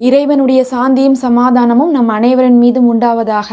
இறைவனுடைய சாந்தியும் சமாதானமும் நம் அனைவரின் மீதும் உண்டாவதாக.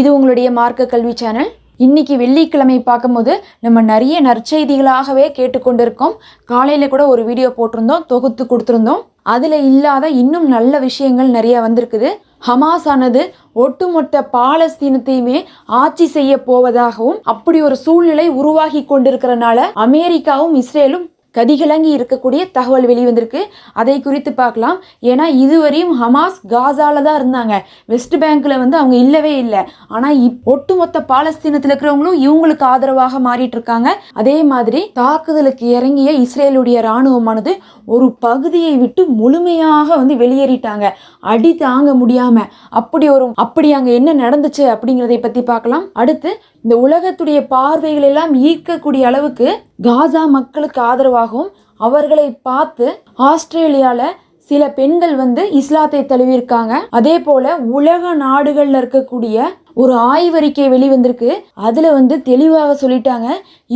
இது உங்களுடைய மார்க்க கல்வி சேனல். இன்னைக்கு வெள்ளிக்கிழமை பார்க்கும்போது நம்ம நிறைய நற்செய்திகளாகவே கேட்டுக்கொண்டிருக்கோம். காலையில் கூட ஒரு வீடியோ போட்டிருந்தோம் தொகுத்து கொடுத்துருந்தோம். அதில் இல்லாத இன்னும் நல்ல விஷயங்கள் நிறைய வந்திருக்குது. ஹமாஸ் ஆனது ஒட்டுமொத்த பாலஸ்தீனத்தையுமே ஆட்சி செய்ய போவதாகவும் அப்படி ஒரு சூழ்நிலை உருவாகி கொண்டிருக்கிறனால அமெரிக்காவும் இஸ்ரேலும் கதிகலங்கி இருக்கக்கூடிய தகவல் வெளிவந்திருக்கு. அதை குறித்து பார்க்கலாம். ஏன்னா இதுவரையும் ஹமாஸ் காசாவில் தான் இருந்தாங்க. வெஸ்ட் பேங்க்கில் வந்து அவங்க இல்லவே இல்லை. ஆனால் இப் ஒட்டுமொத்த பாலஸ்தீனத்தில் இருக்கிறவங்களும் இவங்களுக்கு ஆதரவாக மாறிட்டு இருக்காங்க அதே மாதிரி தாக்குதலுக்கு இறங்கிய இஸ்ரேலுடைய இராணுவமானது ஒரு பகுதியை விட்டு முழுமையாக வந்து வெளியேறிட்டாங்க. அடி தாங்க முடியாம. அப்படி ஒரு அப்படி அங்கே என்ன நடந்துச்சு அப்படிங்கிறதை பற்றி பார்க்கலாம். அடுத்து இந்த உலகத்துடைய பார்வைகள் எல்லாம் ஈர்க்கக்கூடிய அளவுக்கு காசா மக்களுக்கு ஆதரவாகவும் அவர்களை பார்த்து ஆஸ்திரேலியாவில் சில பெண்கள் வந்து இஸ்லாத்தை தழுவியிருக்காங்க. அதே போல உலக நாடுகளில் இருக்கக்கூடிய ஒரு ஆய்வறிக்கை வெளிவந்திருக்கு. அதில் வந்து தெளிவாக சொல்லிட்டாங்க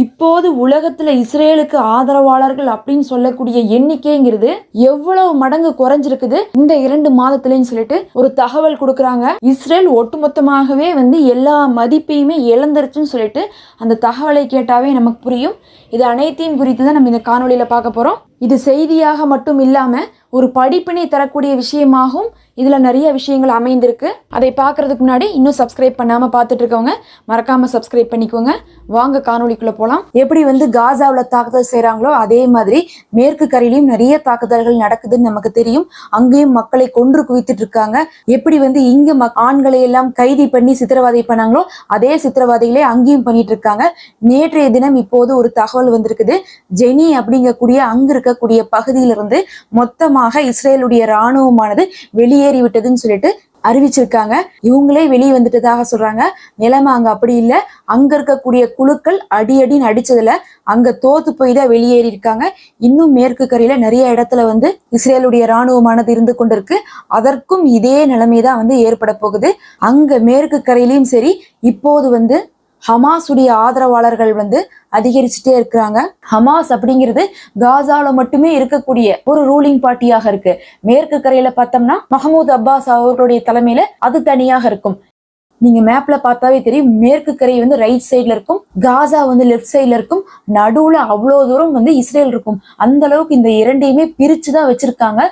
இப்போது உலகத்தில் இஸ்ரேலுக்கு ஆதரவாளர்கள் அப்படின்னு சொல்லக்கூடிய எண்ணிக்கைங்கிறது எவ்வளவு மடங்கு குறைஞ்சிருக்குது. இந்த இரண்டு மாதத்துலன்னு சொல்லிட்டு ஒரு தகவல் கொடுக்குறாங்க. இஸ்ரேல் ஒட்டுமொத்தமாகவே வந்து எல்லா மதிப்பையுமே இழந்துருச்சுன்னு சொல்லிட்டு அந்த தகவலை கேட்டாவே நமக்கு புரியும். இது அனைத்தையும் குறித்து தான் நம்ம இந்த காணொலியில் பார்க்க போகிறோம் இது செய்தியாக மட்டும் இல்லாமல் ஒரு படிப்பினை தரக்கூடிய விஷயமாகவும் இதுல நிறைய விஷயங்கள் அமைந்திருக்கு. அதை பார்க்கறதுக்கு முன்னாடி இன்னும் சப்ஸ்கிரைப் பண்ணாம பார்த்துட்டு இருக்கவங்க மறக்காம சப்ஸ்கிரைப் பண்ணிக்கோங்க. வாங்க காணொளிக்குள்ள போகலாம் எப்படி வந்து காசாவில் தாக்குதல் செய்கிறாங்களோ அதே மாதிரி மேற்கு கரையிலையும் நிறைய தாக்குதல்கள் நடக்குதுன்னு நமக்கு தெரியும். அங்கேயும் மக்களை கொன்று குவித்துட்டு இருக்காங்க எப்படி வந்து இங்க மக்- ஆண்களை எல்லாம் கைதி பண்ணி சித்திரவதை பண்ணாங்களோ அதே சித்திரவதைகளே அங்கேயும் பண்ணிட்டு இருக்காங்க நேற்றைய தினம் இப்போது ஒரு தகவல் வந்திருக்குது. ஜெனி அப்படிங்கக்கூடிய அங்க இருக்கக்கூடிய பகுதியிலிருந்து மொத்தமாக இஸ்ரேலுடைய இராணுவமானது வெளியேறி விட்டதுன்னு சொல்லிட்டு அறிவிச்சிருக்காங்க. இவங்களே வெளியே வந்துட்டதாக சொல்றாங்க. நிலைமை அங்க அப்படி இல்லை. அங்க இருக்கக்கூடிய குழுக்கள் அடி அடின்னு அடிச்சதுல அங்க தோத்து போய் தான் வெளியேறி இருக்காங்க. இன்னும் மேற்கு கரையில நிறைய இடத்துல வந்து இஸ்ரேலுடைய இராணுவமானது இருந்து கொண்டிருக்கு. அதற்கும் இதே நிலைமை தான் வந்து ஏற்பட போகுது. அங்க மேற்கு கரையிலையும் சரி இப்போது வந்து ஹமாஸுடைய ஆதரவாளர்கள் வந்து அதிகரிச்சுட்டே இருக்கிறாங்க. ஹமாஸ் அப்படிங்கிறது காசால மட்டுமே இருக்கக்கூடிய ஒரு ரூலிங் பார்ட்டியாக இருக்கு. மேற்கு கரையில பார்த்தோம்னா மஹமூத் அப்பாஸ் அவர்களுடைய தலைமையில அது தனியாக இருக்கும். நீங்க மேப்ல பார்த்தாவே தெரியும். மேற்கு கரை வந்து ரைட் சைடுல இருக்கும். காசா வந்து லெஃப்ட் சைடுல இருக்கும். நடுவுல அவ்வளோ தூரம் வந்து இஸ்ரேல் இருக்கும். அந்த அளவுக்கு இந்த இரண்டையுமே பிரிச்சு தான் வச்சிருக்காங்க.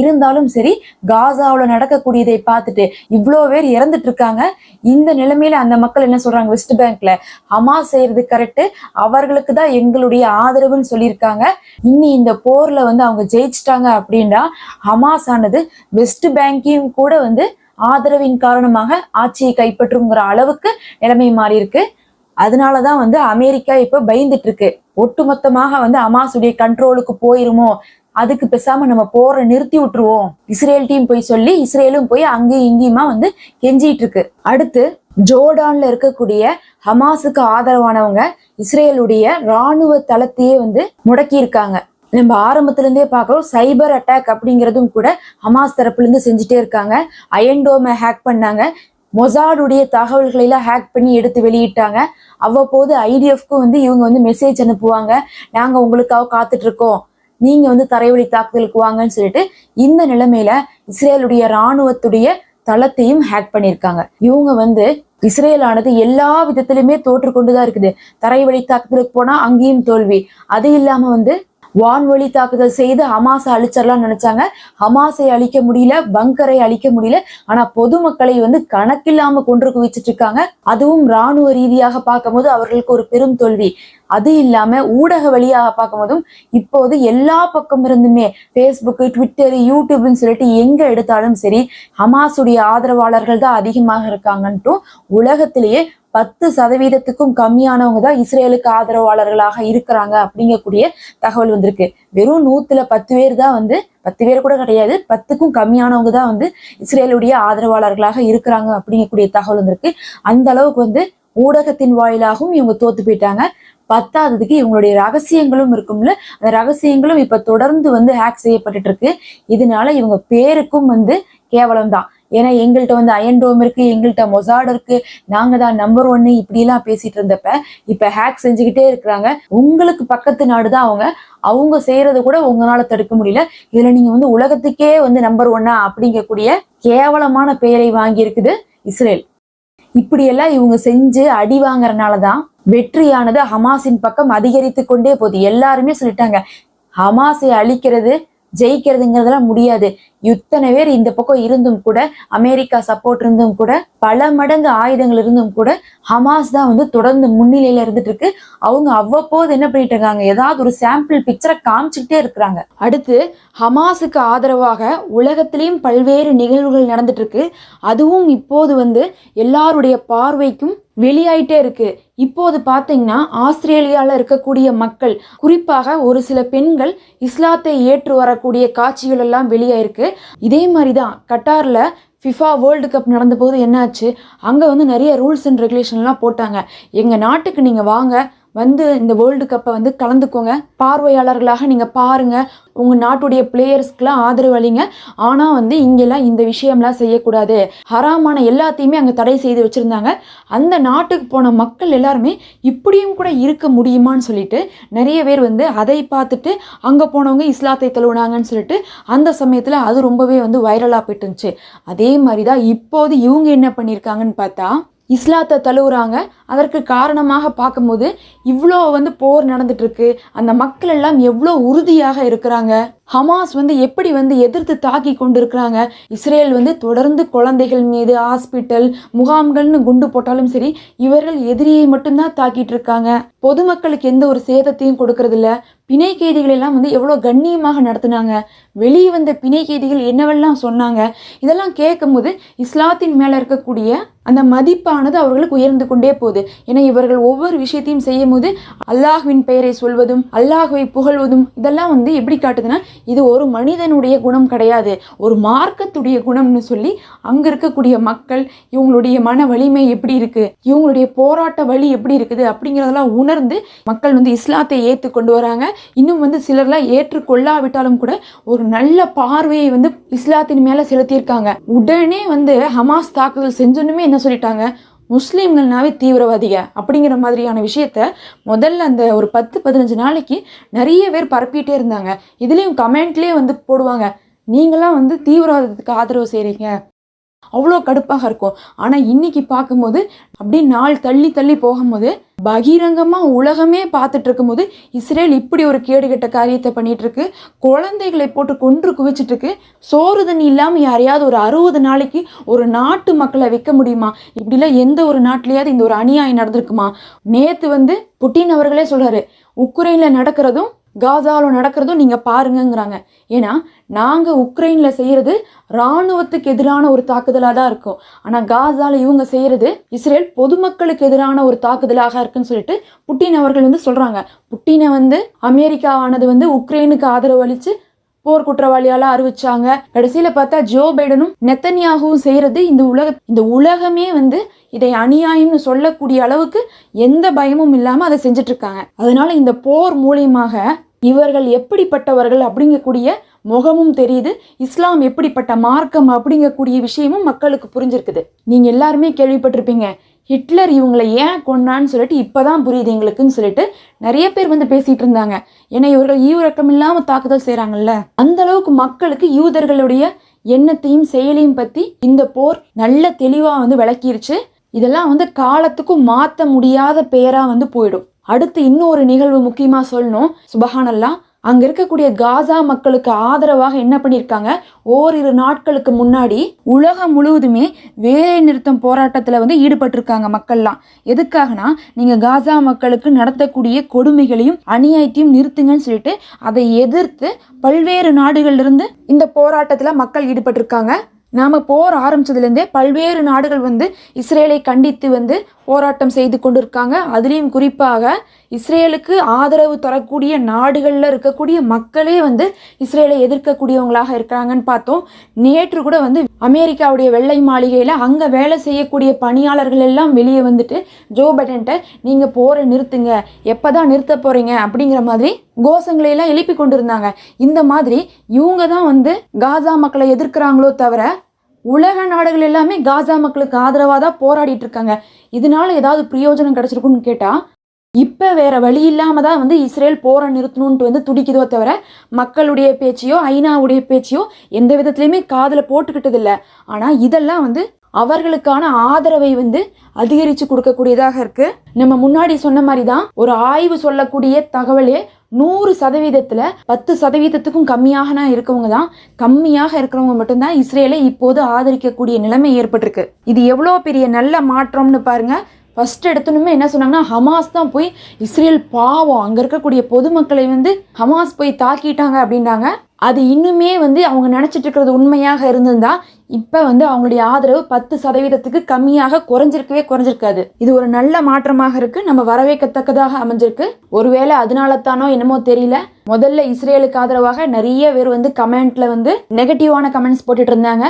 இருந்தாலும் சரி காசாவில் நடக்கக்கூடியதை பார்த்துட்டு இவ்வளோ பேர் இறந்துட்டு இருக்காங்க. இந்த நிலைமையில அந்த மக்கள் என்ன சொல்றாங்க? வெஸ்ட் பேங்க்ல ஹமாஸ் செய்யறது கரெக்ட் அவர்களுக்கு தான் எங்களுடைய ஆதரவுன்னு சொல்லியிருக்காங்க. இன்னி இந்த போர்ல வந்து அவங்க ஜெயிச்சிட்டாங்க அப்படின்னா ஹமாஸ் ஆனது வெஸ்ட் பேங்கையும் கூட வந்து ஆதரவின் காரணமாக ஆட்சியை கைப்பற்றுங்கிற அளவுக்கு நிலைமை மாறி இருக்கு அதனாலதான் வந்து அமெரிக்கா இப்ப பயந்துட்டு இருக்கு ஒட்டுமொத்தமாக வந்து ஹமாஸுடைய கண்ட்ரோலுக்கு போயிருமோ அதுக்கு பேசாம நம்ம போற நிறுத்தி விட்டுருவோம். இஸ்ரேல் டீம் போய் சொல்லி இஸ்ரேலும் போய் அங்கேயும் இங்கேயுமா வந்து கெஞ்சிட்டு இருக்கு அடுத்து ஜோர்டான்ல இருக்கக்கூடிய ஹமாஸுக்கு ஆதரவானவங்க இஸ்ரேலுடைய ராணுவ தளத்தையே வந்து முடக்கி இருக்காங்க நம்ம ஆரம்பத்துலேருந்தே பார்க்குறோம் சைபர் அட்டாக் அப்படிங்கிறதும் கூட ஹமாஸ் தரப்புலேருந்து செஞ்சுட்டே இருக்காங்க. அயன்டோமை ஹேக் பண்ணாங்க. மொசாடுடைய தகவல்களை எல்லாம் ஹேக் பண்ணி எடுத்து வெளியிட்டாங்க. அவ்வப்போது ஐடிஎஃப்க்கு வந்து இவங்க வந்து மெசேஜ் அனுப்புவாங்க. நாங்கள் உங்களுக்காக காத்துட்ருக்கோம். நீங்கள் நீங்க வந்து தரைவழி தாக்குதலுக்கு வாங்கன்னு சொல்லிட்டு இந்த நிலைமையில இஸ்ரேலுடைய ராணுவத்துடைய தளத்தையும் ஹேக் பண்ணியிருக்காங்க. இவங்க வந்து இஸ்ரேலானது எல்லா விதத்திலுமே தோற்று கொண்டுதான் இருக்குது. தரைவழி தாக்குதலுக்கு போனா அங்கேயும் தோல்வி. அது இல்லாம வந்து வான்வழி தாக்குதல் செய்து ஹமாஸை அழிச்சிடலாம்னு நினைச்சாங்க. ஹமாஸை அழிக்க முடியல பங்கரை அழிக்க முடியல. ஆனா பொதுமக்களை வந்து கணக்கில்லாம கொன்று குவிச்சிட்டு இருக்காங்க. அதுவும் ராணுவ ரீதியாக பார்க்கும்போது அவர்களுக்கு ஒரு பெரும் தோல்வி. அது இல்லாம ஊடக வழியாக பார்க்கும்போதும் இப்போது எல்லா பக்கம் இருந்துமே ஃபேஸ்புக்கு ட்விட்டர் யூடியூப்னு சொல்லிட்டு எங்க எடுத்தாலும் சரி ஹமாஸுடைய ஆதரவாளர்கள் தான் அதிகமாக இருக்காங்கன்ட்டும் உலகத்திலேயே பத்து சதவீதத்துக்கும் கம்மியானவங்க தான் இஸ்ரேலுக்கு ஆதரவாளர்களாக இருக்கிறாங்க அப்படிங்கக்கூடிய தகவல் வந்திருக்கு. வெறும் நூத்துல பத்து பேர் தான் வந்து பத்து பேர் கூட கிடையாது பத்துக்கும் கம்மியானவங்க தான் வந்து இஸ்ரேலுடைய ஆதரவாளர்களாக இருக்கிறாங்க அப்படிங்கக்கூடிய தகவல் வந்திருக்கு. அந்த அளவுக்கு வந்து ஊடகத்தின் வாயிலாகவும் இவங்க தோத்து போயிட்டாங்க. பத்தாததுக்கு இவங்களுடைய ரகசியங்களும் இருக்கும்ல? அந்த ரகசியங்களும் இப்ப தொடர்ந்து வந்து ஹேக் செய்யப்பட்டுட்டு இருக்கு இதனால இவங்க பேருக்கும் வந்து கேவலம் தான் ஏன்னா எங்கள்கிட்ட வந்து அயன்டோம் இருக்கு எங்கள்கிட்ட மொசாட் இருக்கு. நாங்க தான் நம்பர் ஒன்னு இப்படிலாம் பேசிட்டு இருந்தப்ப இப்ப ஹேக் செஞ்சுக்கிட்டே இருக்கிறாங்க. உங்களுக்கு பக்கத்து நாடு தான் அவங்க. அவங்க செய்யறத கூட உங்களால தடுக்க முடியல. இதுல நீங்க வந்து உலகத்துக்கே வந்து நம்பர் ஒன்னா அப்படிங்கக்கூடிய கேவலமான பெயரை வாங்கி இருக்குது இஸ்ரேல். இப்படியெல்லாம் இவங்க செஞ்சு அடி வாங்குறனால தான் வெற்றியானது ஹமாஸின் பக்கம் அதிகரித்து கொண்டே போகுது. எல்லாருமே சொல்லிட்டாங்க ஹமாஸை அழிக்கிறது ஜெயிக்கிறதுங்கிறதெல்லாம் முடியாது. இத்தனை பேர் இந்த பக்கம் இருந்தும் கூட அமெரிக்கா சப்போர்ட் இருந்தும் கூட பல மடங்கு ஆயுதங்கள் இருந்தும் கூட ஹமாஸ் தான் வந்து தொடர்ந்து முன்னிலையில இருந்துட்டு இருக்கு அவங்க அவ்வப்போது என்ன பண்ணிட்டு இருக்காங்க? ஏதாவது ஒரு சாம்பிள் பிக்சரை காமிச்சுக்கிட்டே இருக்கிறாங்க. அடுத்து ஹமாஸுக்கு ஆதரவாக உலகத்திலையும் பல்வேறு நிகழ்வுகள் நடந்துட்டு இருக்கு அதுவும் இப்போது வந்து எல்லாருடைய பார்வைக்கும் வெளியாயிட்டே இருக்கு. இப்போது பார்த்தீங்கன்னா ஆஸ்திரேலியாவில் இருக்கக்கூடிய மக்கள் குறிப்பாக ஒரு சில பெண்கள் இஸ்லாத்தை ஏற்று வரக்கூடிய காட்சிகள் எல்லாம் வெளியாயிருக்கு. இதே மாதிரி தான் கட்டாரில் ஃபிஃபா வேர்ல்டு கப் நடந்தபோது என்னாச்சு? அங்கே வந்து நிறைய ரூல்ஸ் அண்ட் ரெகுலேஷன்லாம் போட்டாங்க. எங்கள் நாட்டுக்கு நீங்கள் வாங்க வந்து இந்த வேர்ல்டு கப்பை வந்து கலந்துக்கோங்க. பார்வையாளர்களாக நீங்கள் பாருங்கள் உங்கள் நாட்டுடைய பிளேயர்ஸ்க்கெலாம் ஆதரவு அளிங்க. ஆனால் வந்து இங்கெல்லாம் இந்த விஷயம்லாம் செய்யக்கூடாது. ஹராமான எல்லாத்தையுமே அங்கே தடை செய்து வச்சுருந்தாங்க. அந்த நாட்டுக்கு போன மக்கள் எல்லாருமே இப்படியும் கூட இருக்க முடியுமான்னு சொல்லிட்டு நிறைய பேர் வந்து அதை பார்த்துட்டு அங்கே போனவங்க இஸ்லாத்தை தழுவுனாங்கன்னு சொல்லிட்டு அந்த சமயத்தில் அது ரொம்பவே வந்து வைரலாக போயிட்டு இருந்துச்சு. அதே மாதிரி தான் இப்போது இவங்க என்ன பண்ணியிருக்காங்கன்னு பார்த்தா இஸ்லாத்தை தழுவுறாங்க. அதற்கு காரணமாக பார்க்கும்போது இவ்வளோ வந்து போர் நடந்துகிட்ருக்கு அந்த மக்கள் எல்லாம் எவ்வளோ உறுதியாக இருக்கிறாங்க. ஹமாஸ் வந்து எப்படி வந்து எதிர்த்து தாக்கி கொண்டிருக்கிறாங்க? இஸ்ரேல் வந்து தொடர்ந்து குழந்தைகள் மீது ஹாஸ்பிட்டல் முகாம்கள்னு குண்டு போட்டாலும் சரி இவர்கள் எதிரியை மட்டும்தான் தாக்கிட்டு இருக்காங்க. பொதுமக்களுக்கு எந்த ஒரு சேதத்தையும் கொடுக்கறதில்ல. பிணை கைதிகள் எல்லாம் வந்து எவ்வளோ கண்ணியமாக நடத்துனாங்க. வெளியே வந்த பிணை கைதிகள் என்னவெல்லாம் சொன்னாங்க? இதெல்லாம் கேட்கும்போது இஸ்லாத்தின் மேலே இருக்கக்கூடிய அந்த மதிப்பானது அவர்களுக்கு உயர்ந்து கொண்டே போகுது. ஏன்னா இவர்கள் ஒவ்வொரு விஷயத்தையும் செய்யும் போது அல்லாஹ்வின் பெயரை சொல்வதும் அல்லாஹுவை புகழ்வதும் இதெல்லாம் வந்து எப்படி காட்டுதுன்னா இது ஒரு மனிதனுடைய குணம் கிடையாது. ஒரு மார்க்கத்துடைய குணம்னு சொல்லி அங்கே இருக்கக்கூடிய மக்கள் இவங்களுடைய மன வலிமை எப்படி இருக்குது இவங்களுடைய போராட்ட வழி எப்படி இருக்குது அப்படிங்கிறதெல்லாம் உணர்ந்து மக்கள் வந்து இஸ்லாத்தை ஏற்று கொண்டு வராங்க. இன்னும் வந்து சிலர்லாம் ஏற்றுக்கொள்ளாவிட்டாலும் கூட ஒரு நல்ல பார்வையை வந்து இஸ்லாத்தின் மேலே செலுத்தியிருக்காங்க. உடனே வந்து ஹமாஸ் தாக்குதல் செஞ்சோன்னுமே என்ன சொல்லிட்டாங்க? முஸ்லீம்கள்னாவே தீவிரவாதிக அப்படிங்கிற மாதிரியான விஷயத்த முதல்ல அந்த ஒரு பத்து பதினஞ்சு நாளைக்கு நிறைய பேர் பரப்பிட்டே இருந்தாங்க. இதுலேயும் கமெண்ட்லேயே வந்து போடுவாங்க. நீங்களாம் வந்து தீவிரவாதத்துக்கு ஆதரவு செய்கிறீங்க அவ்வளோ கடுப்பாக இருக்கும். ஆனால் இன்னைக்கு பார்க்கும்போது அப்படியே நாள் தள்ளி தள்ளி போகும்போது பகிரங்கமாக உலகமே பார்த்துட்டு இருக்கும்போது இஸ்ரேல் இப்படி ஒரு கேடுகெட்ட காரியத்தை பண்ணிட்டு இருக்கு குழந்தைகளை போட்டு கொன்று குவிச்சிட்டு இருக்கு சோறு தண்ணி இல்லாமல் யாரையாவது ஒரு அறுபது நாளைக்கு ஒரு நாட்டு மக்களை வைக்க முடியுமா? இப்படிலாம் எந்த ஒரு நாட்டிலேயாவது இந்த ஒரு அநியாயம் நடந்திருக்குமா? நேற்று வந்து புட்டின் அவர்களே சொல்கிறாரு உக்ரைனில் நடக்கிறதும் காசாவில் நடக்கிறதும் நீங்கள் பாருங்கங்கிறாங்க. ஏன்னா நாங்கள் உக்ரைனில் செய்கிறது இராணுவத்துக்கு எதிரான ஒரு தாக்குதலாக தான் இருக்கும். ஆனால் காசாவில் இவங்க செய்கிறது இஸ்ரேல் பொதுமக்களுக்கு எதிரான ஒரு தாக்குதலாக இருக்குன்னு சொல்லிட்டு புட்டின் அவர்கள் வந்து சொல்கிறாங்க புட்டினை வந்து அமெரிக்காவானது வந்து உக்ரைனுக்கு ஆதரவு அளித்து போர் குற்றவாளியால அறிவிச்சாங்க. கடைசியில பார்த்தா ஜோ பைடனும் நெத்தன்யாகவும் செய்யறது இந்த உலக இந்த உலகமே வந்து இதை அநியாயம்னு சொல்லக்கூடிய அளவுக்கு எந்த பயமும் இல்லாம அதை செஞ்சுட்டு இருக்காங்க அதனால இந்த போர் மூலியமாக இவர்கள் எப்படிப்பட்டவர்கள் அப்படிங்கக்கூடிய முகமும் தெரியுது. இஸ்லாம் எப்படிப்பட்ட மார்க்கம் அப்படிங்கக்கூடிய விஷயமும் மக்களுக்கு புரிஞ்சிருக்குது. நீங்க எல்லாருமே கேள்விப்பட்டிருப்பீங்க. ஹிட்லர் இவங்களை ஏன் கொன்னான்னு சொல்லிட்டு இப்போ தான் புரியுது எங்களுக்குன்னு சொல்லிட்டு நிறைய பேர் வந்து பேசிகிட்டு இருந்தாங்க. ஏன்னா இவர்கள் ஈவிரக்கம் இல்லாமல் தாக்குதல் செய்கிறாங்கல்ல அந்த அளவுக்கு மக்களுக்கு யூதர்களுடைய எண்ணத்தையும் செயலையும் பற்றி இந்த போர் நல்ல தெளிவாக வந்து விளக்கிருச்சு. இதெல்லாம் வந்து காலத்துக்கும் மாற்ற முடியாத பேராக வந்து போயிடும். அடுத்து இன்னொரு நிகழ்வு முக்கியமாக சொல்லணும். சுபஹானல்லாம் அங்க இருக்கக்கூடிய காசா மக்களுக்கு ஆதரவாக என்ன பண்ணியிருக்காங்க ஓரிரு நாட்களுக்கு முன்னாடி உலகம் முழுவதுமே வேலை நிறுத்தம் போராட்டத்தில் வந்து ஈடுபட்டிருக்காங்க மக்கள்லாம். எதுக்காகனா நீங்க காசா மக்களுக்கு நடத்தக்கூடிய கொடுமைகளையும் அநியாயத்தையும் நிறுத்துங்கன்னு சொல்லிட்டு அதை எதிர்த்து பல்வேறு நாடுகள்லேருந்து இந்த போராட்டத்தில் மக்கள் ஈடுபட்டிருக்காங்க. நாம் போர் ஆரம்பிச்சதுலேருந்தே பல்வேறு நாடுகள் வந்து இஸ்ரேலை கண்டித்து வந்து போராட்டம் செய்து கொண்டிருக்காங்க. அதுலேயும் குறிப்பாக இஸ்ரேலுக்கு ஆதரவு தரக்கூடிய நாடுகளில் இருக்கக்கூடிய மக்களே வந்து இஸ்ரேலை எதிர்க்கக்கூடியவங்களாக இருக்கிறாங்கன்னு பார்த்தோம். நேற்று கூட வந்து அமெரிக்காவுடைய வெள்ளை மாளிகையில் அங்கே வேலை செய்யக்கூடிய பணியாளர்கள் எல்லாம் வெளியே வந்துட்டு ஜோ பைடன்ட்ட நீங்கள் போரை நிறுத்துங்க. எப்போ தான் நிறுத்த போகிறீங்க அப்படிங்கிற மாதிரி கோஷங்களை எல்லாம் எழுப்பி கொண்டிருந்தாங்க. இந்த மாதிரி இவங்க தான் வந்து காசா மக்களை எதிர்க்கிறாங்களோ தவிர உலக நாடுகள் எல்லாமே காசா மக்களுக்கு ஆதரவாக தான் போராடிட்டு இருக்காங்க. இதனால ஏதாவது பிரயோஜனம் கிடைச்சிருக்குன்னு கேட்டால் இப்போ வேற வழி இல்லாமல் தான் வந்து இஸ்ரேல் போரை நிறுத்தணுன்ட்டு வந்து துடிக்குதோ தவிர மக்களுடைய பேச்சையோ ஐநாவுடைய பேச்சையோ எந்த விதத்துலையுமே காதில் போட்டுக்கிட்டது இல்லை ஆனால் இதெல்லாம் வந்து அவர்களுக்கான ஆதரவை வந்து அதிகரித்து கொடுக்கக்கூடியதாக இருக்குது நம்ம முன்னாடி சொன்ன மாதிரி தான் ஒரு ஆய்வு சொல்லக்கூடிய தகவலே நூறு சதவீதத்தில் பத்து சதவீதத்துக்கும் கம்மியாக இருக்கவங்க தான். கம்மியாக இருக்கிறவங்க மட்டும்தான் இஸ்ரேலை இப்போது ஆதரிக்கக்கூடிய நிலைமை ஏற்பட்டிருக்கு. இது எவ்வளோ பெரிய நல்ல மாற்றம்னு பாருங்க. ஃபர்ஸ்ட் எடுத்தணுமே என்ன சொன்னாங்கன்னா ஹமாஸ் தான் போய் இஸ்ரேல் பாவம் அங்கே இருக்கக்கூடிய பொதுமக்களை வந்து ஹமாஸ் போய் தாக்கிட்டாங்க அப்படின்றாங்க அது இன்னுமே வந்து அவங்க நினச்சிட்டு இருக்கிறது உண்மையாக இருந்திருந்தா இப்போ வந்து அவங்களுடைய ஆதரவு பத்து சதவீதத்துக்கு கம்மியாக குறைஞ்சிருக்கவே குறைஞ்சிருக்காது. இது ஒரு நல்ல மாற்றமாக இருக்கு. நம்ம வரவேற்கத்தக்கதாக அமைஞ்சிருக்கு. ஒருவேளை அதனால தானோ என்னமோ தெரியல. முதல்ல இஸ்ரேலுக்கு ஆதரவாக நிறைய பேர் வந்து கமெண்ட்ல வந்து நெகட்டிவான கமெண்ட்ஸ் போட்டுட்டு இருந்தாங்க.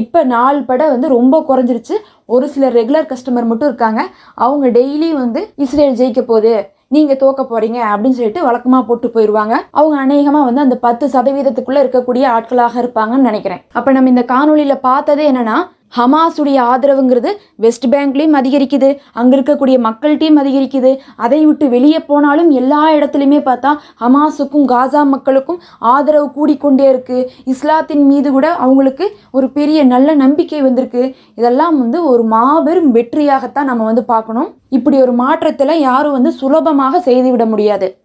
இப்போ நாள் பட வந்து ரொம்ப குறைஞ்சிருச்சு. ஒரு சில ரெகுலர் கஸ்டமர் மட்டும் இருக்காங்க. அவங்க டெய்லி வந்து இஸ்ரேல் ஜெயிக்க போகுது. நீங்கள் தோக்க போறீங்க அப்படின்னு சொல்லிட்டு வழக்கமாக போட்டு போயிடுவாங்க அவங்க அநேகமாக வந்து அந்த பத்து சதவீதத்துக்குள்ளே இருக்கக்கூடிய ஆட்களாக இருப்பாங்கன்னு நினைக்கிறேன். அப்போ நம்ம இந்த காணொலியில பார்த்ததே என்னன்னா ஹமாஸுடைய ஆதரவுங்கிறது வெஸ்ட் பேங்க்லேயும் அதிகரிக்குது. அங்கே இருக்கக்கூடிய மக்கள்கிட்டையும் அதிகரிக்குது. அதை விட்டு வெளியே போனாலும் எல்லா இடத்துலையுமே பார்த்தா ஹமாஸுக்கும் காசா மக்களுக்கும் ஆதரவு கூடிக்கொண்டே இருக்கு. இஸ்லாத்தின் மீது கூட அவங்களுக்கு ஒரு பெரிய நல்ல நம்பிக்கை வந்திருக்கு. இதெல்லாம் வந்து ஒரு மாபெரும் வெற்றியாகத்தான் நம்ம வந்து பார்க்கணும். இப்படி ஒரு மாற்றத்தில் யாரும் வந்து சுலபமாக செய்துவிட முடியாது.